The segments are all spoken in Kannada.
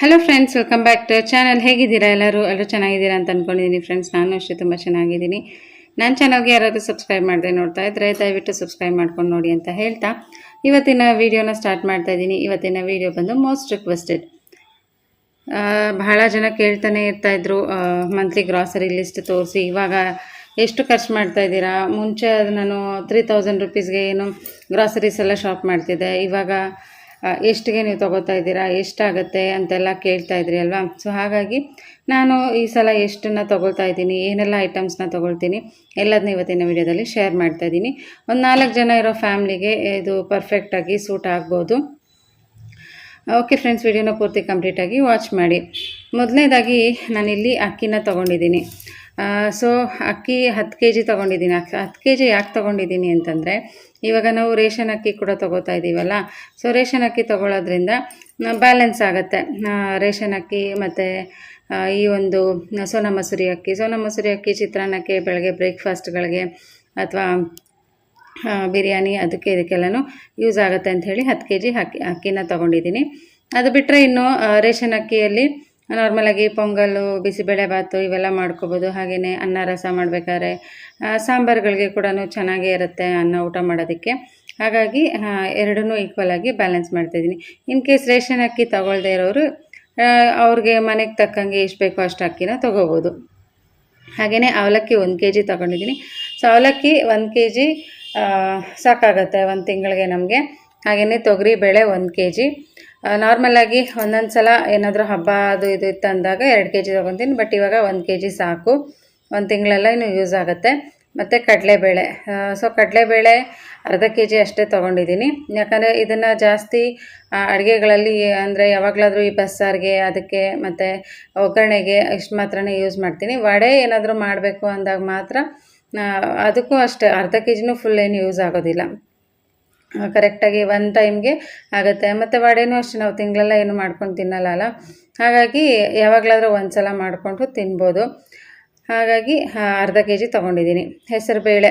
Hello friends welcome back to channel ಹೇಗಿದ್ದೀರಾ ಎಲ್ಲರೂ? ಎಲ್ಲರೂ ಚೆನ್ನಾಗಿದ್ದೀರಾ ಅಂತ ಅಂದ್ಕೊಂಡಿದ್ದೀನಿ ಫ್ರೆಂಡ್ಸ್ ನಾನು ಅಷ್ಟೇ ತುಂಬ ಚೆನ್ನಾಗಿದ್ದೀನಿ. ನನ್ನ ಚಾನಲ್ಗೆ ಯಾರಾದರೂ ಸಬ್ಸ್ಕ್ರೈಬ್ ಮಾಡದೆ ನೋಡ್ತಾ ಇದ್ದರೆ ದಯವಿಟ್ಟು ಸಬ್ಸ್ಕ್ರೈಬ್ ಮಾಡ್ಕೊಂಡು ನೋಡಿ ಅಂತ ಹೇಳ್ತಾ. ಇವತ್ತಿನ ವೀಡಿಯೋನ ಸ್ಟಾರ್ಟ್ ಮಾಡ್ತಾ ಇದ್ದೀನಿ. ಇವತ್ತಿನ ವೀಡಿಯೋ ಬಂದು ಮೋಸ್ಟ್ ರಿಕ್ವೆಸ್ಟೆಡ್ ಬಹಳ ಜನ ಕೇಳ್ತಾನೆ ಇರ್ತಾಯಿದ್ರು ಮಂತ್ಲಿ ಗ್ರಾಸರಿ ಲಿಸ್ಟ್ ತೋರಿಸಿ. ಇವಾಗ ಎಷ್ಟು ಖರ್ಚು ಮಾಡ್ತಾ ಇದ್ದೀರಾ? ಮುಂಚೆ ನಾನು ತ್ರೀ ತೌಸಂಡ್ ರುಪೀಸ್ಗೆ ಏನು ಗ್ರಾಸರೀಸ್ ಎಲ್ಲ ಶಾಪ್ ಮಾಡ್ತಿದ್ದೆ. ಇವಾಗ ಎಷ್ಟಿಗೆ ನೀವು ತೊಗೋತಾ ಇದ್ದೀರಾ, ಎಷ್ಟಾಗುತ್ತೆ ಅಂತೆಲ್ಲ ಕೇಳ್ತಾ ಇದ್ರಿ ಅಲ್ವಾ? ಸೊ ಹಾಗಾಗಿ ನಾನು ಈ ಸಲ ಎಷ್ಟನ್ನು ತೊಗೊಳ್ತಾ ಇದ್ದೀನಿ, ಏನೆಲ್ಲ ಐಟಮ್ಸ್ನ ತೊಗೊಳ್ತೀನಿ ಎಲ್ಲದನ್ನ ಇವತ್ತಿನ ವಿಡಿಯೋದಲ್ಲಿ ಶೇರ್ ಮಾಡ್ತಾ ಇದ್ದೀನಿ. ಒಂದು ನಾಲ್ಕು ಜನ ಇರೋ ಫ್ಯಾಮ್ಲಿಗೆ ಇದು ಪರ್ಫೆಕ್ಟಾಗಿ ಸೂಟ್ ಆಗ್ಬೋದು. ಓಕೆ ಫ್ರೆಂಡ್ಸ್ ವಿಡಿಯೋನ ಪೂರ್ತಿ ಕಂಪ್ಲೀಟಾಗಿ ವಾಚ್ ಮಾಡಿ. ಮೊದಲನೇದಾಗಿ ನಾನಿಲ್ಲಿ ಅಕ್ಕಿನ ತೊಗೊಂಡಿದ್ದೀನಿ. ಸೊ ಅಕ್ಕಿ ಹತ್ತು ಕೆ ಜಿ ತೊಗೊಂಡಿದ್ದೀನಿ ಅಕ್ಕಿ ಹತ್ತು ಕೆ ಜಿ ಯಾಕೆ ತೊಗೊಂಡಿದ್ದೀನಿ ಅಂತಂದರೆ, ಇವಾಗ ನಾವು ರೇಷನ್ ಅಕ್ಕಿ ಕೂಡ ತೊಗೋತಾ ಇದ್ದೀವಲ್ಲ ಸೊ ರೇಷನ್ ಅಕ್ಕಿ ತೊಗೊಳೋದ್ರಿಂದ ಬ್ಯಾಲೆನ್ಸ್ ಆಗುತ್ತೆ. ರೇಷನ್ ಅಕ್ಕಿ ಮತ್ತು ಈ ಒಂದು ಸೋನಾ ಮಸೂರಿ ಅಕ್ಕಿ. ಸೋನಾ ಮಸೂರಿ ಅಕ್ಕಿ ಚಿತ್ರಾನ್ನಕ್ಕೆ, ಬೆಳಗ್ಗೆ ಬ್ರೇಕ್ಫಾಸ್ಟ್ಗಳಿಗೆ ಅಥವಾ ಬಿರಿಯಾನಿ ಅದಕ್ಕೆ ಇದಕ್ಕೆಲ್ಲನೂ ಯೂಸ್ ಆಗುತ್ತೆ ಅಂತ ಹೇಳಿ ಹತ್ತು ಕೆ ಜಿ ಅಕ್ಕಿ ಅಕ್ಕಿನ ತೊಗೊಂಡಿದ್ದೀನಿ ಅದು ಬಿಟ್ಟರೆ ಇನ್ನು ರೇಷನ್ ಅಕ್ಕಿಯಲ್ಲಿ ನಾರ್ಮಲಾಗಿ ಪೊಂಗಲ್ಲು ಬಿಸಿಬೇಳೆ ಬಾತು ಇವೆಲ್ಲ ಮಾಡ್ಕೋಬೋದು. ಹಾಗೆಯೇ ಅನ್ನ ರಸ ಮಾಡಬೇಕಾದ್ರೆ ಸಾಂಬಾರುಗಳಿಗೆ ಕೂಡ ಚೆನ್ನಾಗೇ ಇರುತ್ತೆ ಅನ್ನ ಊಟ ಮಾಡೋದಕ್ಕೆ. ಹಾಗಾಗಿ ಎರಡನ್ನೂ ಈಕ್ವಲ್ ಆಗಿ ಬ್ಯಾಲೆನ್ಸ್ ಮಾಡ್ತಾಯಿದ್ದೀನಿ ಇನ್ ಕೇಸ್ ರೇಷನ್ ಅಕ್ಕಿ ತಗೊಳ್ದೇ ಇರೋರು ಅವ್ರಿಗೆ ಮನೆಗೆ ತಕ್ಕಂಗೆ ಎಷ್ಟು ಬೇಕೋ ಅಷ್ಟು ಅಕ್ಕಿನ ತೊಗೋಬೋದು. ಹಾಗೆಯೇ ಅವಲಕ್ಕಿ ಒಂದು ಕೆ ಜಿ ತೊಗೊಂಡಿದ್ದೀನಿ. ಸೊ ಅವಲಕ್ಕಿ ಒಂದು ಕೆ ಜಿ ಸಾಕಾಗತ್ತೆ ಒಂದು ತಿಂಗಳಿಗೆ ನಮಗೆ. ಹಾಗೆಯೇ ತೊಗರಿ, ಬೇಳೆ ಒಂದು ಕೆ ಜಿ ನಾರ್ಮಲಾಗಿ ಒಂದೊಂದು ಸಲ ಏನಾದರೂ ಹಬ್ಬ ಅದು ಇದು ಇತ್ತು ಅಂದಾಗ ಎರಡು ಕೆ ಜಿ ತೊಗೊತೀನಿ ಬಟ್ ಇವಾಗ ಒಂದು ಕೆ ಜಿ ಸಾಕು. ಒಂದು ತಿಂಗಳೆಲ್ಲ ಇನ್ನು ಯೂಸ್ ಆಗುತ್ತೆ. ಮತ್ತು ಕಡಲೆಬೇಳೆ ಸೊ ಕಡಲೆಬೇಳೆ ಅರ್ಧ ಕೆ ಜಿ ಅಷ್ಟೇ ತೊಗೊಂಡಿದ್ದೀನಿ ಯಾಕಂದರೆ ಇದನ್ನು ಜಾಸ್ತಿ ಅಡುಗೆಗಳಲ್ಲಿ ಅಂದರೆ ಯಾವಾಗಲಾದರೂ ಈ ಬಸ್ಸಾರಿಗೆ ಅದಕ್ಕೆ ಮತ್ತು ಒಗ್ಗರಣೆಗೆ ಇಷ್ಟು ಮಾತ್ರನೇ ಯೂಸ್ ಮಾಡ್ತೀನಿ. ವಡೆ ಏನಾದರೂ ಮಾಡಬೇಕು ಅಂದಾಗ ಮಾತ್ರ ಅದಕ್ಕೂ ಅಷ್ಟೇ. ಅರ್ಧ ಕೆ ಜಿನೂ ಫುಲ್ ಏನು ಯೂಸ್ ಆಗೋದಿಲ್ಲ. ಕರೆಕ್ಟಾಗಿ ಒನ್ ಟೈಮ್ಗೆ ಆಗುತ್ತೆ. ಮತ್ತು ವಡೆನೂ ಅಷ್ಟೇ, ನಾವು ತಿಂಗಳೆಲ್ಲ ಏನು ಮಾಡ್ಕೊಂಡು ತಿನ್ನಲ್ಲ ಹಾಗಾಗಿ ಯಾವಾಗಲಾದರೂ ಒಂದು ಸಲ ಮಾಡಿಕೊಂಡು ತಿನ್ಬೋದು. ಹಾಗಾಗಿ ಅರ್ಧ ಕೆ ಜಿ ತೊಗೊಂಡಿದ್ದೀನಿ ಹೆಸರುಬೇಳೆ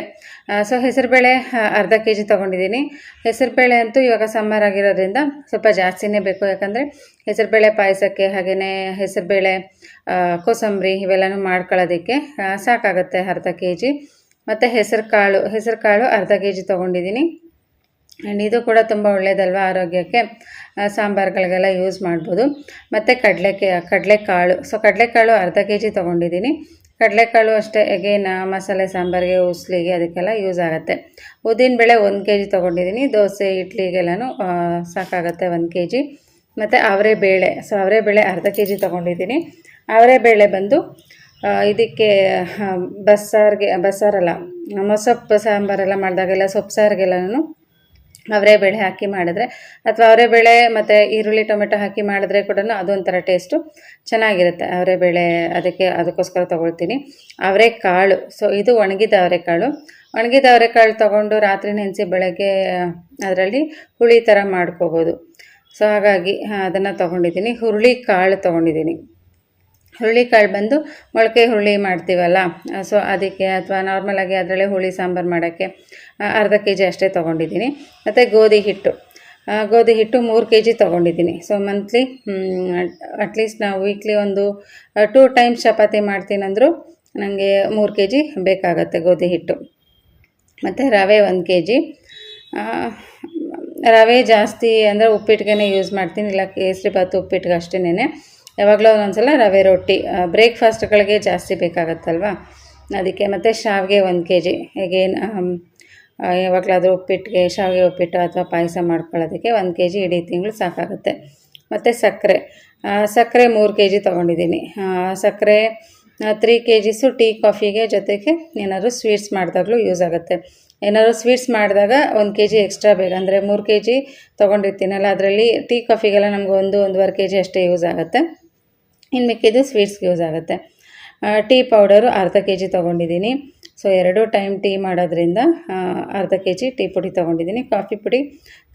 ಸೊ ಹೆಸರುಬೇಳೆ ಅರ್ಧ ಕೆ ಜಿ ತೊಗೊಂಡಿದ್ದೀನಿ ಹೆಸರುಬೇಳೆ ಅಂತೂ ಇವಾಗ ಸಮ್ಮರ್ ಆಗಿರೋದ್ರಿಂದ ಸ್ವಲ್ಪ ಜಾಸ್ತಿನೇ ಬೇಕು. ಯಾಕಂದರೆ ಹೆಸರುಬೇಳೆ ಪಾಯಸಕ್ಕೆ ಹಾಗೆಯೇ ಹೆಸರುಬೇಳೆ ಕೋಸಂಬರಿ ಇವೆಲ್ಲನೂ ಮಾಡ್ಕೊಳ್ಳೋದಕ್ಕೆ ಸಾಕಾಗುತ್ತೆ ಅರ್ಧ ಕೆ ಜಿ ಮತ್ತು ಹೆಸರು ಕಾಳು. ಹೆಸರು ಕಾಳು ಅರ್ಧ ಕೆ ಜಿ ತೊಗೊಂಡಿದ್ದೀನಿ. ಆ್ಯಂಡ್ ಇದು ಕೂಡ ತುಂಬ ಒಳ್ಳೆಯದಲ್ವ ಆರೋಗ್ಯಕ್ಕೆ? ಸಾಂಬಾರುಗಳಿಗೆಲ್ಲ ಯೂಸ್ ಮಾಡ್ಬೋದು. ಮತ್ತು ಕಡಲೆ ಕಡಲೆಕಾಳು. ಸೊ ಕಡಲೆಕಾಳು ಅರ್ಧ ಕೆ ಜಿ ತೊಗೊಂಡಿದ್ದೀನಿ. ಕಡಲೆಕಾಳು ಅಷ್ಟೇ ಎಗೇನ ಮಸಾಲೆ ಸಾಂಬಾರಿಗೆ, ಉಸ್ಲಿಗೆ ಅದಕ್ಕೆಲ್ಲ ಯೂಸ್ ಆಗುತ್ತೆ. ಉದ್ದಿನಬೇಳೆ ಒಂದು ಕೆ ಜಿ ತೊಗೊಂಡಿದ್ದೀನಿ. ದೋಸೆ, ಇಡ್ಲಿಗೆಲ್ಲನೂ ಸಾಕಾಗುತ್ತೆ ಒಂದು ಕೆ ಜಿ ಮತ್ತು ಅವರೆ ಬೇಳೆ. ಸೊ ಅವರೇ ಬೇಳೆ ಅರ್ಧ ಕೆ ಜಿ ತೊಗೊಂಡಿದ್ದೀನಿ. ಅವರೆ ಬೇಳೆ ಬಂದು ಇದಕ್ಕೆ ಬಸ್ಸಾರಿಗೆ, ಬಸ್ಸಾರಲ್ಲ ಮೊಸಪ್ಪು ಸಾಂಬಾರೆಲ್ಲ ಮಾಡಿದಾಗೆಲ್ಲ ಸೊಪ್ಪು ಸಾರಿಗೆಲ್ಲನೂ ಅವರೇ ಬೇಳೆ ಹಾಕಿ ಮಾಡಿದ್ರೆ ಅಥವಾ ಅವರೇ ಬೇಳೆ ಮತ್ತು ಈರುಳ್ಳಿ, ಟೊಮೆಟೊ ಹಾಕಿ ಮಾಡಿದ್ರೆ ಕೂಡ ಅದೊಂಥರ ಟೇಸ್ಟು ಚೆನ್ನಾಗಿರುತ್ತೆ. ಅವರೆಬೇಳೆ ಅದಕ್ಕೆ ಅದಕ್ಕೋಸ್ಕರ ತೊಗೊಳ್ತೀನಿ. ಅವರೆಕಾಳು ಸೊ ಇದು ಒಣಗಿದ ಅವರೆಕಾಳು ಒಣಗಿದ ಅವರೆಕಾಳು ತೊಗೊಂಡು ರಾತ್ರಿ ನೆನೆಸಿ ಬೆಳಗ್ಗೆ ಅದರಲ್ಲಿ ಹುಳಿ ಥರ ಮಾಡ್ಕೋಬೋದು. ಸೊ ಹಾಗಾಗಿ ಅದನ್ನು ತೊಗೊಂಡಿದ್ದೀನಿ. ಹುರುಳಿ ಕಾಳು ತೊಗೊಂಡಿದ್ದೀನಿ. ಹುರುಳಿಕಾಳು ಬಂದು ಮೊಳಕೆ ಹುರುಳಿ ಮಾಡ್ತೀವಲ್ಲ, ಸೊ ಅದಕ್ಕೆ ಅಥವಾ ನಾರ್ಮಲಾಗಿ ಅದರಲ್ಲೇ ಹುಳಿ ಸಾಂಬಾರು ಮಾಡೋಕ್ಕೆ ಅರ್ಧ ಕೆ ಜಿ ಅಷ್ಟೇ ತೊಗೊಂಡಿದ್ದೀನಿ. ಮತ್ತು ಗೋಧಿ ಹಿಟ್ಟು ಗೋಧಿ ಹಿಟ್ಟು ಮೂರು ಕೆ ಜಿ ತೊಗೊಂಡಿದ್ದೀನಿ ಸೊ ಮಂತ್ಲಿ ಅಟ್ಲೀಸ್ಟ್ ನಾವು ವೀಕ್ಲಿ ಒಂದು ಟೂ ಟೈಮ್ಸ್ ಚಪಾತಿ ಮಾಡ್ತೀನಂದರೂ ನನಗೆ ಮೂರು ಕೆ ಜಿ ಬೇಕಾಗತ್ತೆ ಗೋಧಿ ಹಿಟ್ಟು. ಮತ್ತು ರವೆ ಒಂದು ಕೆ ಜಿ ರವೆ ಜಾಸ್ತಿ ಅಂದರೆ ಉಪ್ಪಿಟ್ಟಿಗೆ ಯೂಸ್ ಮಾಡ್ತೀನಿ, ಇಲ್ಲ ಕೇಸರಿ ಭಾತು ಉಪ್ಪಿಟ್ಟಿಗೆ ಅಷ್ಟೇನೆ ಯಾವಾಗಲೂ ಒಂದೊಂದ್ಸಲ ರವೆ ರೊಟ್ಟಿ ಬ್ರೇಕ್ಫಾಸ್ಟ್ಗಳಿಗೆ ಜಾಸ್ತಿ ಬೇಕಾಗತ್ತಲ್ವ? ಅದಕ್ಕೆ ಮತ್ತು ಶಾವಿಗೆ ಒಂದು ಕೆ ಜಿ ಹೇಗೇನು ಯಾವಾಗಲಾದರೂ ಉಪ್ಪಿಟ್ಟಿಗೆ ಶಾವಿಗೆ ಉಪ್ಪಿಟ್ಟು ಅಥವಾ ಪಾಯಸ ಮಾಡ್ಕೊಳ್ಳೋದಕ್ಕೆ ಒಂದು ಕೆ ಜಿ ಇಡೀ ತಿಂಗಳು ಸಾಕಾಗುತ್ತೆ. ಮತ್ತು ಸಕ್ಕರೆ. ಸಕ್ಕರೆ ಮೂರು ಕೆ ಜಿ ತೊಗೊಂಡಿದ್ದೀನಿ ಸಕ್ಕರೆ ತ್ರೀ ಕೆ ಜಿಸು ಟೀ ಕಾಫಿಗೆ ಜೊತೆಗೆ ಏನಾದರೂ ಸ್ವೀಟ್ಸ್ ಮಾಡಿದಾಗಲೂ ಯೂಸ್ ಆಗುತ್ತೆ. ಏನಾದರೂ ಸ್ವೀಟ್ಸ್ ಮಾಡಿದಾಗ ಒಂದು ಕೆ ಜಿ ಎಕ್ಸ್ಟ್ರಾ ಬೇಕು ಅಂದರೆ ಮೂರು ಕೆ ಜಿ ತೊಗೊಂಡಿರ್ತೀನಲ್ಲ, ಅದರಲ್ಲಿ ಟೀ ಕಾಫಿಗೆಲ್ಲ ನಮಗೆ ಒಂದು, ಒಂದೂವರೆ ಕೆ ಜಿ ಅಷ್ಟೇ ಯೂಸ್ ಆಗುತ್ತೆ. ಇನ್ನು ಮಿಕ್ಕಿದ್ದು ಸ್ವೀಟ್ಸ್ಗೆ ಯೂಸ್ ಆಗುತ್ತೆ. ಟೀ ಪೌಡರು ಅರ್ಧ ಕೆ ಜಿ ತೊಗೊಂಡಿದ್ದೀನಿ. ಸೊ ಎರಡು ಟೈಮ್ ಟೀ ಮಾಡೋದ್ರಿಂದ ಅರ್ಧ ಕೆ ಜಿ ಟೀ ಪುಡಿ ತೊಗೊಂಡಿದ್ದೀನಿ. ಕಾಫಿ ಪುಡಿ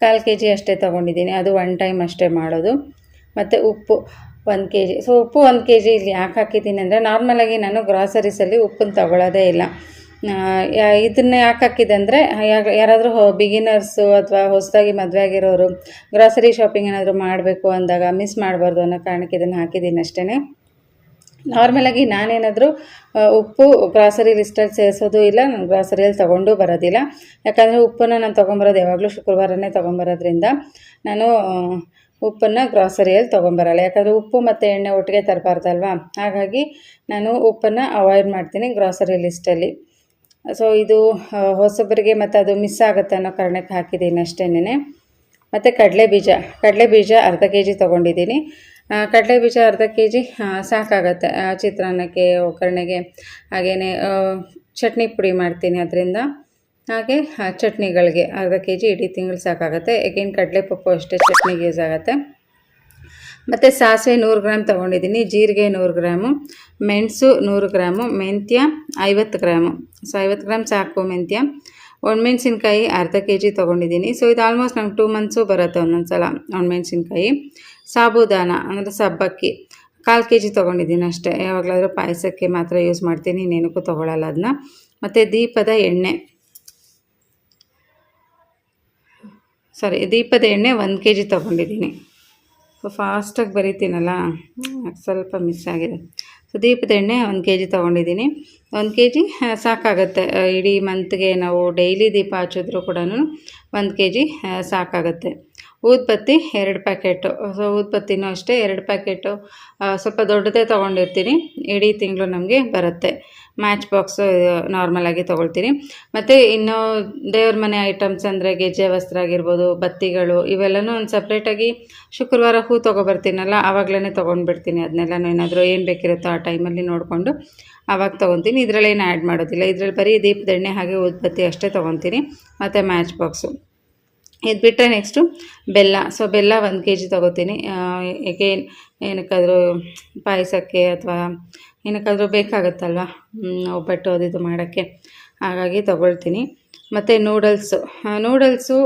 ಕಾಲು ಕೆ ಜಿ ಅಷ್ಟೇ ತೊಗೊಂಡಿದ್ದೀನಿ. ಅದು ಒನ್ ಟೈಮ್ ಅಷ್ಟೇ ಮಾಡೋದು. ಮತ್ತು ಉಪ್ಪು ಒಂದು ಕೆ ಜಿ ಸೊ ಉಪ್ಪು ಒಂದು ಕೆ ಜಿ ಇಲ್ಲಿ ಯಾಕೆ ಹಾಕಿದ್ದೀನಿ ಅಂದರೆ ನಾರ್ಮಲಾಗಿ ನಾನು ಗ್ರಾಸರೀಸಲ್ಲಿ ಉಪ್ಪನ್ನು ತೊಗೊಳ್ಳೋದೇ ಇಲ್ಲ. ಇದನ್ನ ಯಾಕೆ ಹಾಕಿದೆ ಅಂದರೆ ಯಾರಾದರೂ ಬಿಗಿನರ್ಸು ಅಥವಾ ಹೊಸದಾಗಿ ಮದುವೆ ಆಗಿರೋರು ಗ್ರಾಸರಿ ಶಾಪಿಂಗ್ ಏನಾದರೂ ಮಾಡಬೇಕು ಅಂದಾಗ ಮಿಸ್ ಮಾಡಬಾರ್ದು ಅನ್ನೋ ಕಾರಣಕ್ಕೆ ಇದನ್ನು ಹಾಕಿದ್ದೀನಿ ಅಷ್ಟೇ ನಾರ್ಮಲಾಗಿ ನಾನೇನಾದರೂ ಉಪ್ಪು ಗ್ರಾಸರಿ ಲಿಸ್ಟಲ್ಲಿ ಸೇರಿಸೋದು ಇಲ್ಲ, ನಾನು ಗ್ರಾಸರಿಯಲ್ಲಿ ತೊಗೊಂಡು ಬರೋದಿಲ್ಲ. ಯಾಕಂದರೆ ಉಪ್ಪನ್ನು ನಾನು ತೊಗೊಂಬರೋದು ಯಾವಾಗಲೂ ಶುಕ್ರವಾರನೇ ತೊಗೊಂಬರೋದ್ರಿಂದ ನಾನು ಉಪ್ಪನ್ನು ಗ್ರಾಸರಿಯಲ್ಲಿ ತೊಗೊಂಬರಲ್ಲ. ಯಾಕಂದರೆ ಉಪ್ಪು ಮತ್ತು ಎಣ್ಣೆ ಒಟ್ಟಿಗೆ ತರಬಾರ್ದಲ್ವಾ? ಹಾಗಾಗಿ ನಾನು ಉಪ್ಪನ್ನು ಅವಾಯ್ಡ್ ಮಾಡ್ತೀನಿ ಗ್ರಾಸರಿ ಲಿಸ್ಟಲ್ಲಿ ಸೊ ಇದು ಹೊಸಬರಿಗೆ ಮತ್ತು ಅದು ಮಿಸ್ ಆಗುತ್ತೆ ಅನ್ನೋ ಕಾರಣಕ್ಕೆ ಹಾಕಿದ್ದೀನಿ ಅಷ್ಟೇನೆ ಮತ್ತು ಕಡಲೆ ಬೀಜ ಕಡಲೆ ಬೀಜ ಅರ್ಧ ಕೆ ಜಿ ತೊಗೊಂಡಿದ್ದೀನಿ ಕಡಲೆ ಬೀಜ ಅರ್ಧ ಕೆ ಜಿ ಸಾಕಾಗತ್ತೆ ಚಿತ್ರಾನ್ನಕ್ಕೆ, ಒಗ್ಗರಣೆಗೆ. ಹಾಗೆಯೇ ಚಟ್ನಿ ಪುಡಿ ಮಾಡ್ತೀನಿ ಅದರಿಂದ. ಹಾಗೆ ಚಟ್ನಿಗಳಿಗೆ ಅರ್ಧ ಕೆ ಜಿ ಇಡೀ ತಿಂಗಳು ಸಾಕಾಗುತ್ತೆ. ಏಕೆನ್ ಕಡಲೆ ಪಪ್ಪು ಅಷ್ಟೇ ಚಟ್ನಿಗೆ ಯೂಸ್ ಆಗುತ್ತೆ. ಮತ್ತು ಸಾಸಿವೆ ನೂರು ಗ್ರಾಮ್ ತೊಗೊಂಡಿದ್ದೀನಿ, ಜೀರಿಗೆ ನೂರು ಗ್ರಾಮು, ಮೆಣಸು ನೂರು ಗ್ರಾಮು, ಮೆಂತ್ಯ ಐವತ್ತು ಗ್ರಾಮು. ಸೊ, ಐವತ್ತು ಗ್ರಾಮ್ ಸಾಕು ಮೆಂತ್ಯ. ಒಣಮೆಣ್ಸಿನ್ಕಾಯಿ ಅರ್ಧ ಕೆ ಜಿ ತೊಗೊಂಡಿದ್ದೀನಿ. ಸೊ, ಇದು ಆಲ್ಮೋಸ್ಟ್ ನಂಗೆ ಟೂ ಮಂತ್ಸು ಬರುತ್ತೆ ಒಂದೊಂದು ಸಲ ಒಣಮೆಣ್ಸಿನ್ಕಾಯಿ. ಸಾಬುದಾನ, ಅಂದರೆ ಸಬ್ಬಕ್ಕಿ, ಕಾಲು ಕೆ ಜಿ ತೊಗೊಂಡಿದ್ದೀನಿ ಅಷ್ಟೇ. ಯಾವಾಗಲಾದರೂ ಪಾಯಸಕ್ಕೆ ಮಾತ್ರ ಯೂಸ್ ಮಾಡ್ತೀನಿ, ಇನ್ನೇನಕ್ಕೂ ತೊಗೊಳಲ್ಲ ಅದನ್ನ ಮತ್ತು ದೀಪದ ಎಣ್ಣೆ. ಸಾರಿ ದೀಪದ ಎಣ್ಣೆ ಒಂದು ಕೆ ಜಿ ತೊಗೊಂಡಿದ್ದೀನಿ. ಸೊ ಫಾಸ್ಟಾಗಿ ಬರಿತೀನಲ್ಲ? ಸ್ವಲ್ಪ ಮಿಸ್ ಆಗಿದೆ. ಸೊ ದೀಪದ ಎಣ್ಣೆ ಒಂದು ಕೆ ಜಿ ತೊಗೊಂಡಿದ್ದೀನಿ. ಒಂದು ಕೆ ಜಿ ಸಾಕಾಗುತ್ತೆ. ಇಡೀ ಮಂತ್ಗೆ ನಾವು ಡೈಲಿ ದೀಪ ಹಚ್ಚಿದ್ರೂ ಕೂಡ ಒಂದು ಕೆ ಜಿ ಸಾಕಾಗುತ್ತೆ. ಊದ್ಬತ್ತಿ ಎರಡು ಪ್ಯಾಕೆಟು ಸೊ ಊದ್ಬತ್ತಿನೂ ಅಷ್ಟೇ, ಎರಡು ಪ್ಯಾಕೆಟು ಸ್ವಲ್ಪ ದೊಡ್ಡದೇ ತೊಗೊಂಡಿರ್ತೀನಿ. ಇಡೀ ತಿಂಗಳು ನಮಗೆ ಬರುತ್ತೆ. ಮ್ಯಾಚ್ ಬಾಕ್ಸು ನಾರ್ಮಲಾಗಿ ತೊಗೊಳ್ತೀನಿ. ಮತ್ತು ಇನ್ನು ದೇವ್ರ ಮನೆ ಐಟಮ್ಸ್ ಅಂದರೆ ಗೆಜ್ಜೆ ವಸ್ತ್ರ ಆಗಿರ್ಬೋದು, ಬತ್ತಿಗಳು, ಇವೆಲ್ಲನೂ ಒಂದು ಸಪ್ರೇಟಾಗಿ ಶುಕ್ರವಾರ ಹೂ ತೊಗೊಬರ್ತೀನಲ್ಲ ಆವಾಗಲೇ ತೊಗೊಂಡ್ಬಿಡ್ತೀನಿ. ಅದನ್ನೆಲ್ಲನೂ ಏನಾದರೂ ಏನು ಬೇಕಿರುತ್ತೋ ಆ ಟೈಮಲ್ಲಿ ನೋಡಿಕೊಂಡು ಆವಾಗ ತೊಗೊತೀನಿ. ಇದರಲ್ಲೇನು ಆ್ಯಡ್ ಮಾಡೋದಿಲ್ಲ. ಇದರಲ್ಲಿ ಬರೀ ದೀಪದ ಎಣ್ಣೆ ಹಾಗೆ ಉದ್ಬತ್ತಿ ಅಷ್ಟೇ ತೊಗೊತೀನಿ. ಮತ್ತು ಮ್ಯಾಚ್ ಬಾಕ್ಸು ಇದು ಬಿಟ್ಟರೆ ನೆಕ್ಸ್ಟು ಬೆಲ್ಲ. ಸೊ ಬೆಲ್ಲ ಒಂದು ಕೆ ಜಿ ತೊಗೋತೀನಿ ಏಕೆನ್ ಏನಕ್ಕಾದರೂ ಪಾಯಸಕ್ಕೆ ಅಥವಾ ಏನಕ್ಕಾದರೂ ಬೇಕಾಗುತ್ತಲ್ವ? ಒಬ್ಬಟ್ಟು ಅದು ಇದು ಮಾಡೋಕ್ಕೆ. ಹಾಗಾಗಿ ತೊಗೊಳ್ತೀನಿ. ಮತ್ತು ನೂಡಲ್ಸು ನೂಡಲ್ಸು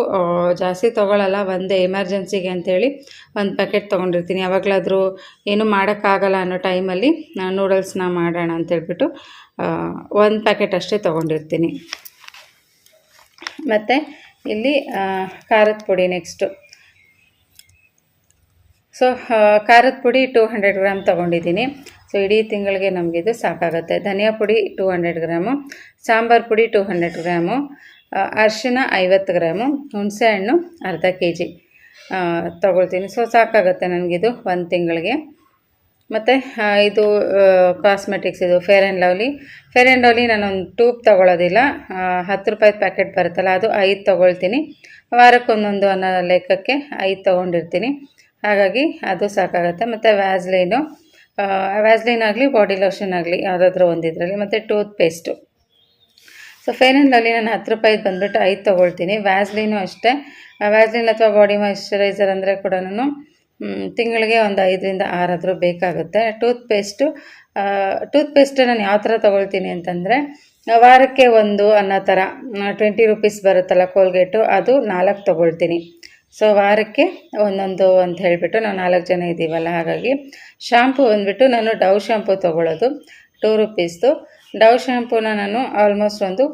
ಜಾಸ್ತಿ ತೊಗೊಳಲ್ಲ. ಒಂದೇ ಎಮರ್ಜೆನ್ಸಿಗೆ ಅಂಥೇಳಿ ಒಂದು ಪ್ಯಾಕೆಟ್ ತೊಗೊಂಡಿರ್ತೀನಿ. ಯಾವಾಗಲಾದರೂ ಏನು ಮಾಡೋಕ್ಕಾಗಲ್ಲ ಅನ್ನೋ ಟೈಮಲ್ಲಿ ನೂಡಲ್ಸ್ನ ಮಾಡೋಣ ಅಂತೇಳ್ಬಿಟ್ಟು ಒಂದು ಪ್ಯಾಕೆಟ್ ಅಷ್ಟೇ ತೊಗೊಂಡಿರ್ತೀನಿ. ಮತ್ತು ಇಲ್ಲಿ ಖಾರದ ಪುಡಿ ನೆಕ್ಸ್ಟು ಸೊ ಖಾರದ ಪುಡಿ ಟೂ ಹಂಡ್ರೆಡ್ ಗ್ರಾಮ್ ತೊಗೊಂಡಿದ್ದೀನಿ. ಸೊ ಇಡೀ ತಿಂಗಳಿಗೆ ನಮಗಿದು ಸಾಕಾಗುತ್ತೆ. ಧನಿಯಾ ಪುಡಿ ಟೂ ಹಂಡ್ರೆಡ್ ಗ್ರಾಮು, ಸಾಂಬಾರು ಪುಡಿ ಟೂ ಹಂಡ್ರೆಡ್ ಗ್ರಾಮು ಅರಿಶಿನ ಐವತ್ತು ಗ್ರಾಮು ಹುಣಸೆಹಣ್ಣು ಅರ್ಧ ಕೆ ಜಿ ತೊಗೊಳ್ತೀನಿ. ಸೊ ಸಾಕಾಗುತ್ತೆ ನನಗಿದು ಒಂದು ತಿಂಗಳಿಗೆ. ಮತ್ತು ಇದು ಕಾಸ್ಮೆಟಿಕ್ಸ್ ಇದು Fair and Lovely Fair and Lovely ನಾನೊಂದು ಟ್ಯೂಬ್ ತೊಗೊಳೋದಿಲ್ಲ. ಹತ್ತು ರೂಪಾಯಿ ಪ್ಯಾಕೆಟ್ ಬರುತ್ತಲ್ಲ, ಅದು ಐದು ತೊಗೊಳ್ತೀನಿ. ವಾರಕ್ಕೊಂದೊಂದು ಅನ್ನೋ ಲೆಕ್ಕಕ್ಕೆ ಐದು ತೊಗೊಂಡಿರ್ತೀನಿ. ಹಾಗಾಗಿ ಅದು ಸಾಕಾಗುತ್ತೆ. ಮತ್ತು ವ್ಯಾಸ್ಲೈನು ವ್ಯಾಸ್ಲೈನ್ ಆಗಲಿ ಬಾಡಿ ಲೋಷನ್ ಆಗಲಿ, ಯಾವುದಾದ್ರೂ ಒಂದಿದ್ರಲ್ಲಿ. ಮತ್ತು toothpaste so Fair and Lovely ನಾನು ಹತ್ತು ರೂಪಾಯಿದು ಬಂದುಬಿಟ್ಟು ಐದು ತೊಗೊಳ್ತೀನಿ. ವ್ಯಾಸ್ಲೈನು ಅಷ್ಟೇ. ವ್ಯಾಸ್ಲಿನ್ ಅಥವಾ ಬಾಡಿ ಮಾಯಿಶ್ಚರೈಸರ್ ಅಂದರೆ ಕೂಡ ತಿಂಗಳಿಗೆ ಒಂದು ಐದರಿಂದ ಆರಾದರೂ ಬೇಕಾಗುತ್ತೆ. ಟೂತ್ ಪೇಸ್ಟು ಟೂತ್ ಪೇಸ್ಟ್ ನಾನು ಯಾವ ಥರ ತೊಗೊಳ್ತೀನಿ ಅಂತಂದರೆ, ವಾರಕ್ಕೆ ಒಂದು ಅನ್ನೋ ಥರ ಟ್ವೆಂಟಿ ರುಪೀಸ್ ಬರುತ್ತಲ್ಲ ಕೋಲ್ಗೇಟು ಅದು ನಾಲ್ಕು ತೊಗೊಳ್ತೀನಿ. ಸೊ ವಾರಕ್ಕೆ ಒಂದೊಂದು ಅಂತ ಹೇಳಿಬಿಟ್ಟು ನಾವು ನಾಲ್ಕು ಜನ ಇದ್ದೀವಲ್ಲ ಹಾಗಾಗಿ ಶಾಂಪು ಬಂದುಬಿಟ್ಟು ನಾನು ಡವ್ ಶಾಂಪು ತೊಗೊಳ್ಳೋದು ಟೂ ರುಪೀಸ್ದು ಡವ್ ಶಾಂಪೂನ ನಾನು ಆಲ್ಮೋಸ್ಟ್ ಒಂದು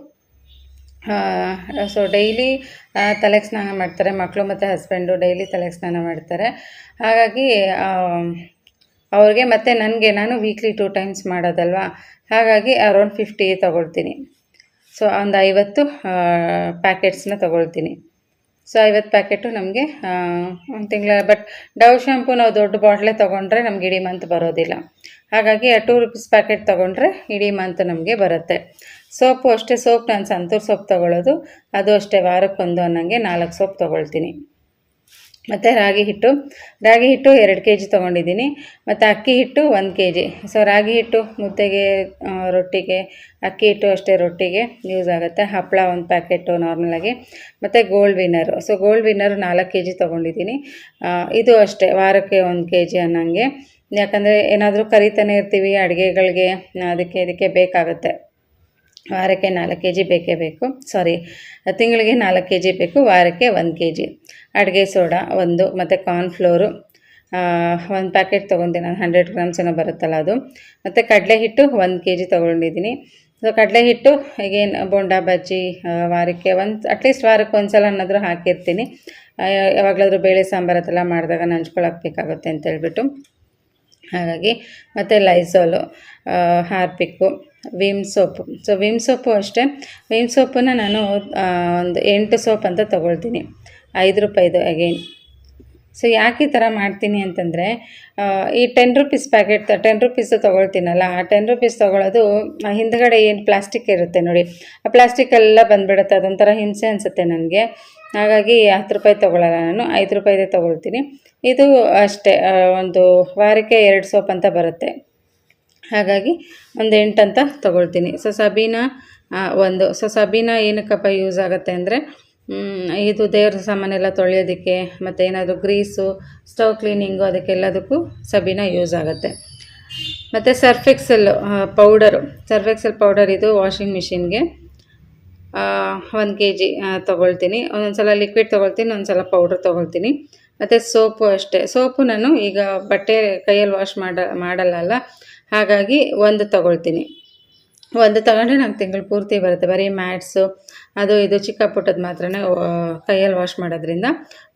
ಸೊ ಡೈಲಿ ತಲೆಗೆ ಸ್ನಾನ ಮಾಡ್ತಾರೆ. ಮಕ್ಕಳು ಮತ್ತು ಹಸ್ಬೆಂಡು ಡೈಲಿ ತಲೆಗೆ ಸ್ನಾನ ಮಾಡ್ತಾರೆ. ಹಾಗಾಗಿ ಅವ್ರಿಗೆ ಮತ್ತು ನನಗೆ, ನಾನು ವೀಕ್ಲಿ ಟೂ ಟೈಮ್ಸ್ ಮಾಡೋದಲ್ವಾ? ಹಾಗಾಗಿ ಅರೌಂಡ್ ಫಿಫ್ಟಿ ತೊಗೊಳ್ತೀನಿ. ಸೊ ಒಂದು ಐವತ್ತು ಪ್ಯಾಕೆಟ್ಸ್ನ ತೊಗೊಳ್ತೀನಿ. ಸೊ ಐವತ್ತು ಪ್ಯಾಕೆಟು ನಮಗೆ ಒಂದು ತಿಂಗಳ ಬಟ್ ಡವ್ ಶ್ಯಾಂಪು ನಾವು ದೊಡ್ಡ ಬಾಟ್ಲೆ ತೊಗೊಂಡ್ರೆ ನಮ್ಗೆ ಇಡೀ ಮಂತ್ ಬರೋದಿಲ್ಲ. ಹಾಗಾಗಿ ಟೂ ರುಪೀಸ್ ಪ್ಯಾಕೆಟ್ ತೊಗೊಂಡ್ರೆ ಇಡೀ ಮಂತ್ ನಮಗೆ ಬರುತ್ತೆ. ಸೋಪು ಅಷ್ಟೇ ಸೋಪ್, ನಾನು ಸಂತೂರ್ ಸೋಪ್ ತೊಗೊಳ್ಳೋದು ಅದು ಅಷ್ಟೇ ವಾರಕ್ಕೊಂದು ಅನ್ನಂಗೆ ನಾಲ್ಕು ಸೋಪ್ ತೊಗೊಳ್ತೀನಿ. ಮತ್ತು ರಾಗಿ ಹಿಟ್ಟು. ರಾಗಿ ಹಿಟ್ಟು ಎರಡು ಕೆ ಜಿ ತೊಗೊಂಡಿದ್ದೀನಿ. ಮತ್ತು ಅಕ್ಕಿ ಹಿಟ್ಟು ಒಂದು ಕೆ ಜಿ ಸೊ ರಾಗಿ ಹಿಟ್ಟು ಮುದ್ದೆಗೆ ರೊಟ್ಟಿಗೆ, ಅಕ್ಕಿ ಹಿಟ್ಟು ಅಷ್ಟೇ ರೊಟ್ಟಿಗೆ ಯೂಸ್ ಆಗುತ್ತೆ. ಹಪ್ಪಳ ಒಂದು ಪ್ಯಾಕೆಟು ನಾರ್ಮಲಾಗಿ ಮತ್ತು gold winner so gold winner ನಾಲ್ಕು ಕೆ ಜಿ ತೊಗೊಂಡಿದ್ದೀನಿ ಇದು ಅಷ್ಟೇ ವಾರಕ್ಕೆ ಒಂದು ಕೆ ಜಿ ಅನ್ನಂಗೆ. ಯಾಕಂದರೆ ಏನಾದರೂ ಕರಿತಾನೆ ಇರ್ತೀವಿ, ಅಡುಗೆಗಳಿಗೆ ಅದಕ್ಕೆ ಇದಕ್ಕೆ ಬೇಕಾಗುತ್ತೆ. ವಾರಕ್ಕೆ ನಾಲ್ಕು ಕೆ ಜಿ ಬೇಕೇ ಬೇಕು. ಸಾರಿ ತಿಂಗಳಿಗೆ ನಾಲ್ಕು ಕೆ ಜಿ ಬೇಕು, ವಾರಕ್ಕೆ ಒಂದು ಕೆ ಜಿ ಅಡುಗೆ ಸೋಡಾ ಒಂದು, ಮತ್ತು ಕಾರ್ನ್ಫ್ಲೋರು ಒಂದು ಪ್ಯಾಕೆಟ್ ತೊಗೊಂತೀನಿ ನಾನು ಹಂಡ್ರೆಡ್ ಗ್ರಾಮ್ಸ್ ಏನೋ ಬರುತ್ತಲ್ಲ ಅದು. ಮತ್ತು ಕಡಲೆ ಹಿಟ್ಟು ಒಂದು ಕೆ ಜಿ ತೊಗೊಂಡಿದ್ದೀನಿ ಸೊ ಕಡಲೆ ಹಿಟ್ಟು, ಈಗೇನು ಬೋಂಡ ಬಜ್ಜಿ ವಾರಕ್ಕೆ ಒಂದು ಅಟ್ಲೀಸ್ಟ್ ವಾರಕ್ಕೆ ಒಂದು ಸಲ ಅನ್ನೋದ್ರು ಹಾಕಿರ್ತೀನಿ. ಯಾವಾಗಲಾದರೂ ಬೇಳೆ ಸಾಂಬಾರು ಅದೆಲ್ಲ ಮಾಡಿದಾಗ ನಂಚ್ಕೊಳಕ್ಕೆ ಬೇಕಾಗುತ್ತೆ ಅಂತ ಹೇಳ್ಬಿಟ್ಟು ಹಾಗಾಗಿ ಮತ್ತು Lysol Harpic Vim soap so Vim soap ಅಷ್ಟೇ. ವಿಮ್ ಸೋಪನ್ನ ನಾನು ಒಂದು ಎಂಟು ಸೋಪ್ ಅಂತ ತೊಗೊಳ್ತೀನಿ. ಐದು ರೂಪಾಯಿದು ಅಗೇನ್ ಸೊ ಯಾಕೆ ಈ ಥರ ಮಾಡ್ತೀನಿ ಅಂತಂದರೆ ಈ ten rupees packet ten rupees ತೊಗೊಳ್ತೀನಲ್ಲ, ಆ ಟೆನ್ ರುಪೀಸ್ ತೊಗೊಳೋದು ಹಿಂದ್ಗಡೆ ಏನು ಪ್ಲಾಸ್ಟಿಕ್ ಇರುತ್ತೆ ನೋಡಿ. ಆ ಪ್ಲಾಸ್ಟಿಕ್ ಎಲ್ಲ ಬಂದುಬಿಡುತ್ತೆ, ಅದೊಂಥರ ಹಿಂಸೆ ಅನಿಸುತ್ತೆ ನನಗೆ. ಹಾಗಾಗಿ ಹತ್ತು ರೂಪಾಯಿ ತೊಗೊಳಲ್ಲ ನಾನು, ಐದು ರೂಪಾಯಿದೇ ತೊಗೊಳ್ತೀನಿ. ಇದು ಅಷ್ಟೇ ಒಂದು ವಾರಕ್ಕೆ ಎರಡು ಸೋಪ್ ಅಂತ ಬರುತ್ತೆ. ಹಾಗಾಗಿ ಒಂದು ಎಂಟಂತ ತೊಗೊಳ್ತೀನಿ. ಸೊ ಸಬೀನ ಒಂದು ಸೊ ಸಬೀನ ಏನಕ್ಕಪ್ಪ ಯೂಸ್ ಆಗುತ್ತೆ ಅಂದರೆ ಇದು ದೇವ್ರ ಸಾಮಾನೆಲ್ಲ ತೊಳೆಯೋದಕ್ಕೆ ಮತ್ತು ಏನಾದರೂ ಗ್ರೀಸು, ಸ್ಟವ್ ಕ್ಲೀನಿಂಗು ಅದಕ್ಕೆಲ್ಲದಕ್ಕೂ ಸಬೀನ ಯೂಸ್ ಆಗುತ್ತೆ. ಮತ್ತು Surf Excel powder, Surf Excel powder ಇದು ವಾಷಿಂಗ್ ಮಿಷಿನ್ಗೆ ಒಂದು ಕೆ ಜಿ ತೊಗೊಳ್ತೀನಿ. ಒಂದೊಂದು ಸಲ ಲಿಕ್ವಿಡ್ ತೊಗೊಳ್ತೀನಿ ಒಂದು ಸಲ ಪೌಡ್ರ್ ತೊಗೊಳ್ತೀನಿ. ಮತ್ತು ಸೋಪು ಅಷ್ಟೇ. ಸೋಪು ನಾನು ಈಗ ಬಟ್ಟೆ ಕೈಯಲ್ಲಿ ವಾಶ್ ಮಾಡ ಮಾಡಲ್ಲ ಹಾಗಾಗಿ ಒಂದು ತೊಗೊಳ್ತೀನಿ. ಒಂದು ತಗೊಂಡ್ರೆ ನಂಗೆ ತಿಂಗಳು ಪೂರ್ತಿ ಬರುತ್ತೆ. ಬರೀ ಮ್ಯಾಟ್ಸು, ಅದು ಇದು ಚಿಕ್ಕ ಪುಟ್ಟದ್ದು ಮಾತ್ರ ಕೈಯಲ್ಲಿ ವಾಶ್ ಮಾಡೋದ್ರಿಂದ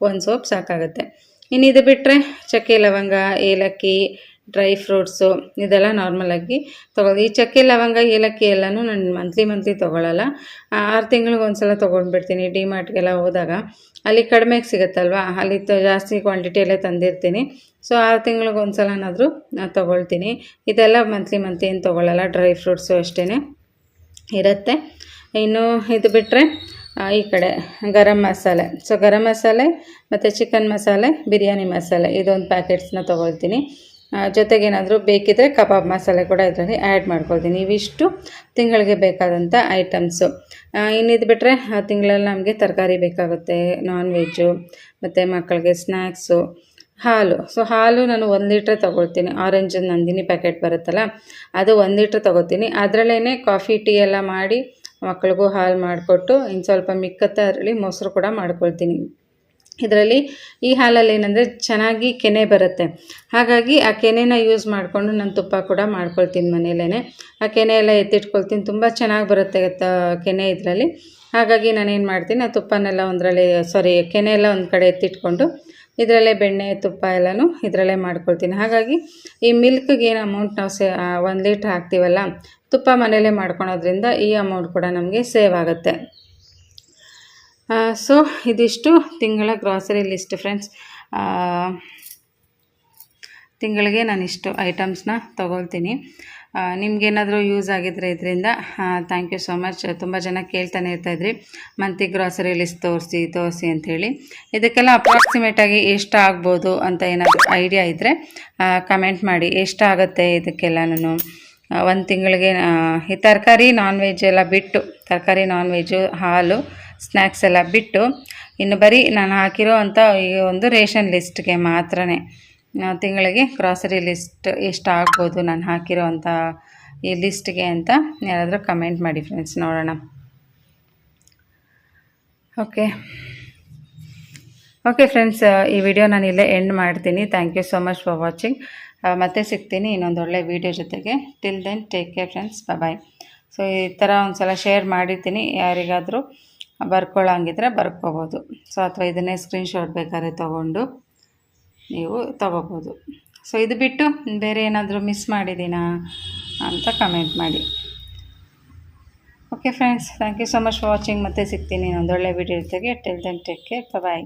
ಒಂದು ಸೋಪ್ ಸಾಕಾಗುತ್ತೆ. ಇನ್ನು ಇದು ಬಿಟ್ಟರೆ ಚಕ್ಕೆ, ಲವಂಗ, ಏಲಕ್ಕಿ ಡ್ರೈ ಫ್ರೂಟ್ಸು ಇದೆಲ್ಲ ನಾರ್ಮಲಾಗಿ ತೊಗೊಳ್ದು ಈ ಚಕ್ಕೆ, ಲವಂಗ, ಏಲಕ್ಕಿ ಎಲ್ಲನೂ ನಾನು ಮಂತ್ಲಿ ಮಂತ್ಲಿ ತೊಗೊಳ್ಳಲ್ಲ ಆರು ತಿಂಗಳಿಗೆ ಒಂದು ಸಲ ತೊಗೊಂಡ್ಬಿಡ್ತೀನಿ. ಡಿ ಮಾರ್ಟ್ಗೆಲ್ಲ ಹೋದಾಗ ಅಲ್ಲಿ ಕಡಿಮೆಗೆ ಸಿಗುತ್ತಲ್ವಾ? ಅಲ್ಲಿ ತ, ಜಾಸ್ತಿ ಕ್ವಾಂಟಿಟಿಯಲ್ಲೇ ತಂದಿರ್ತೀನಿ. ಸೊ ಆರು ತಿಂಗಳಿಗೆ ಒಂದು ಸಲನಾದರೂ ತೊಗೊಳ್ತೀನಿ. ಇದೆಲ್ಲ ಮಂತ್ಲಿ ಮಂತ್ಲಿ ಏನು ತೊಗೊಳ್ಳಲ್ಲ ಡ್ರೈ ಫ್ರೂಟ್ಸು ಅಷ್ಟೇ ಇರುತ್ತೆ. ಇನ್ನು ಇದು ಬಿಟ್ಟರೆ ಈ ಕಡೆ ಗರಂ ಮಸಾಲೆ. ಸೊ ಗರಂ ಮಸಾಲೆ ಮತ್ತು ಚಿಕನ್ ಮಸಾಲೆ, ಬಿರಿಯಾನಿ ಮಸಾಲೆ ಇದೊಂದು ಪ್ಯಾಕೆಟ್ಸ್ನ ತೊಗೊಳ್ತೀನಿ. ಜೊತೆಗೇನಾದರೂ ಬೇಕಿದ್ದರೆ ಕಬಾಬ್ ಮಸಾಲೆ ಕೂಡ ಇದರಲ್ಲಿ ಆ್ಯಡ್ ಮಾಡ್ಕೊಳ್ತೀನಿ. ಇವಿಷ್ಟು ತಿಂಗಳಿಗೆ ಬೇಕಾದಂಥ ಐಟಮ್ಸು ಇನ್ನಿದ್ದು ಬಿಟ್ಟರೆ ತಿಂಗಳಲ್ಲಿ ನಮಗೆ ತರಕಾರಿ ಬೇಕಾಗುತ್ತೆ ನಾನ್ ವೆಜ್ಜು ಮತ್ತು ಮಕ್ಕಳಿಗೆ ಸ್ನ್ಯಾಕ್ಸು ಹಾಲು. ಸೊ ಹಾಲು ನಾನು ಒಂದು ಲೀಟ್ರ್ ತೊಗೊಳ್ತೀನಿ. ಆರೆಂಜ್ ನಂದಿನಿ ಪ್ಯಾಕೆಟ್ ಬರುತ್ತಲ್ಲ, ಅದು ಒಂದು ಲೀಟ್ರ್ ತೊಗೋತೀನಿ ಅದರಲ್ಲೇ ಕಾಫಿ ಟೀ ಎಲ್ಲ ಮಾಡಿ ಮಕ್ಕಳಿಗೂ ಹಾಲು ಮಾಡಿಕೊಟ್ಟು ಇನ್ನು ಸ್ವಲ್ಪ ಮಿಕ್ಕತ್ತ ಅದರಲ್ಲಿ ಮೊಸರು ಕೂಡ ಮಾಡ್ಕೊಳ್ತೀನಿ. ಇದರಲ್ಲಿ ಈ ಹಾಲಲ್ಲಿ ಏನಂದರೆ ಚೆನ್ನಾಗಿ ಕೆನೆ ಬರುತ್ತೆ. ಹಾಗಾಗಿ ಆ ಕೆನೆನ ಯೂಸ್ ಮಾಡಿಕೊಂಡು ನಾನು ತುಪ್ಪ ಕೂಡ ಮಾಡ್ಕೊಳ್ತೀನಿ ಮನೆಯಲ್ಲೇ ಆ ಕೆನೆ ಎಲ್ಲ ಎತ್ತಿಟ್ಕೊಳ್ತೀನಿ. ತುಂಬ ಚೆನ್ನಾಗಿ ಬರುತ್ತೆ ಕೆನೆ ಇದರಲ್ಲಿ. ಹಾಗಾಗಿ ನಾನೇನು ಮಾಡ್ತೀನಿ, ಆ ತುಪ್ಪನೆಲ್ಲ ಒಂದರಲ್ಲಿ ಸಾರಿ ಕೆನೆ ಎಲ್ಲ ಒಂದು ಕಡೆ ಎತ್ತಿಟ್ಕೊಂಡು ಇದರಲ್ಲೇ ಬೆಣ್ಣೆ, ತುಪ್ಪ ಎಲ್ಲನೂ ಇದರಲ್ಲೇ ಮಾಡ್ಕೊಳ್ತೀನಿ. ಹಾಗಾಗಿ ಈ ಮಿಲ್ಕ್ಗೆ ಏನು ಅಮೌಂಟ್ ನಾವು ಸೇ ಒಂದು ಲೀಟ್ರ್ ಹಾಕ್ತೀವಲ್ಲ, ತುಪ್ಪ ಮನೆಯಲ್ಲೇ ಮಾಡ್ಕೊಳೋದ್ರಿಂದ ಈ ಅಮೌಂಟ್ ಕೂಡ ನಮಗೆ ಸೇವ್ ಆಗುತ್ತೆ. ಸೊ ಇದಿಷ್ಟು ತಿಂಗಳ ಗ್ರಾಸರಿ ಲಿಸ್ಟ್ ಫ್ರೆಂಡ್ಸ್ ತಿಂಗಳಿಗೆ ನಾನು ಇಷ್ಟು ಐಟಮ್ಸ್ನ ತೊಗೊಳ್ತೀನಿ. ನಿಮಗೇನಾದರೂ ಯೂಸ್ ಆಗಿದ್ರೆ ಇದರಿಂದ ಥ್ಯಾಂಕ್ ಯು ಸೋ ಮಚ್ ತುಂಬ ಜನ ಕೇಳ್ತಾನೆ ಇರ್ತಾಯಿದ್ರಿ ಮಂತ್ಲಿ ಗ್ರಾಸರಿ ಲಿಸ್ಟ್ ತೋರಿಸಿ ತೋರಿಸಿ ಅಂಥೇಳಿ. ಇದಕ್ಕೆಲ್ಲ ಅಪ್ರಾಕ್ಸಿಮೇಟಾಗಿ ಎಷ್ಟು ಆಗ್ಬೋದು ಅಂತ ಏನಾದರೂ ಐಡಿಯಾ ಇದ್ದರೆ ಕಮೆಂಟ್ ಮಾಡಿ. ಎಷ್ಟಾಗುತ್ತೆ ನಾನು ಒಂದು ತಿಂಗಳಿಗೆ ಈ ತರಕಾರಿ ನಾನ್ ವೆಜ್ ಎಲ್ಲ ಬಿಟ್ಟು, ತರಕಾರಿ ನಾನ್ ವೆಜ್ಜು ಹಾಲು ಸ್ನ್ಯಾಕ್ಸ್ ಎಲ್ಲ ಬಿಟ್ಟು ಇನ್ನು ಬರೀ ನಾನು ಹಾಕಿರೋ ಅಂಥ ಈ ಒಂದು ರೇಷನ್ ಲಿಸ್ಟ್ಗೆ ಮಾತ್ರ ತಿಂಗಳಿಗೆ ಗ್ರಾಸರಿ ಲಿಸ್ಟ್ ಎಷ್ಟು ಆಗ್ಬೋದು ನಾನು ಹಾಕಿರೋ ಅಂಥ ಈ ಲಿಸ್ಟ್ಗೆ ಅಂತ ಯಾರಾದರೂ ಕಮೆಂಟ್ ಮಾಡಿ ಫ್ರೆಂಡ್ಸ್ ನೋಡೋಣ. ಓಕೆ ಓಕೆ ಫ್ರೆಂಡ್ಸ್ ಈ ವಿಡಿಯೋ ನಾನು ಇಲ್ಲೇ ಎಂಡ್ ಮಾಡ್ತೀನಿ. Thank you so much for watching ಮತ್ತೆ ಸಿಗ್ತೀನಿ ಇನ್ನೊಂದು ಒಳ್ಳೆ ವಿಡಿಯೋ ಜೊತೆಗೆ. Till then take care friends bye so ಈ ಥರ ಒಂದು ಸಲ ಶೇರ್ ಮಾಡಿರ್ತೀನಿ. ಯಾರಿಗಾದರೂ ಬರ್ಕೊಳ್ಳೋಂಗಿದ್ರೆ ಬರ್ಕೋಬೋದು. ಸೊ ಅಥವಾ ಇದನ್ನೇ ಸ್ಕ್ರೀನ್ಶಾಟ್ ಬೇಕಾದ್ರೆ ತೊಗೊಂಡು ನೀವು ತೊಗೋಬೋದು. ಸೊ ಇದು ಬಿಟ್ಟು ಬೇರೆ ಏನಾದರೂ ಮಿಸ್ ಮಾಡಿದ್ದೀನಾ ಅಂತ ಕಮೆಂಟ್ ಮಾಡಿ. Okay friends thank you so much for watching ಮತ್ತೆ ಸಿಗ್ತೀನಿ ಒಂದೊಳ್ಳೆ ವಿಡಿಯೋ ಜೊತೆಗೆ. Till then take care bye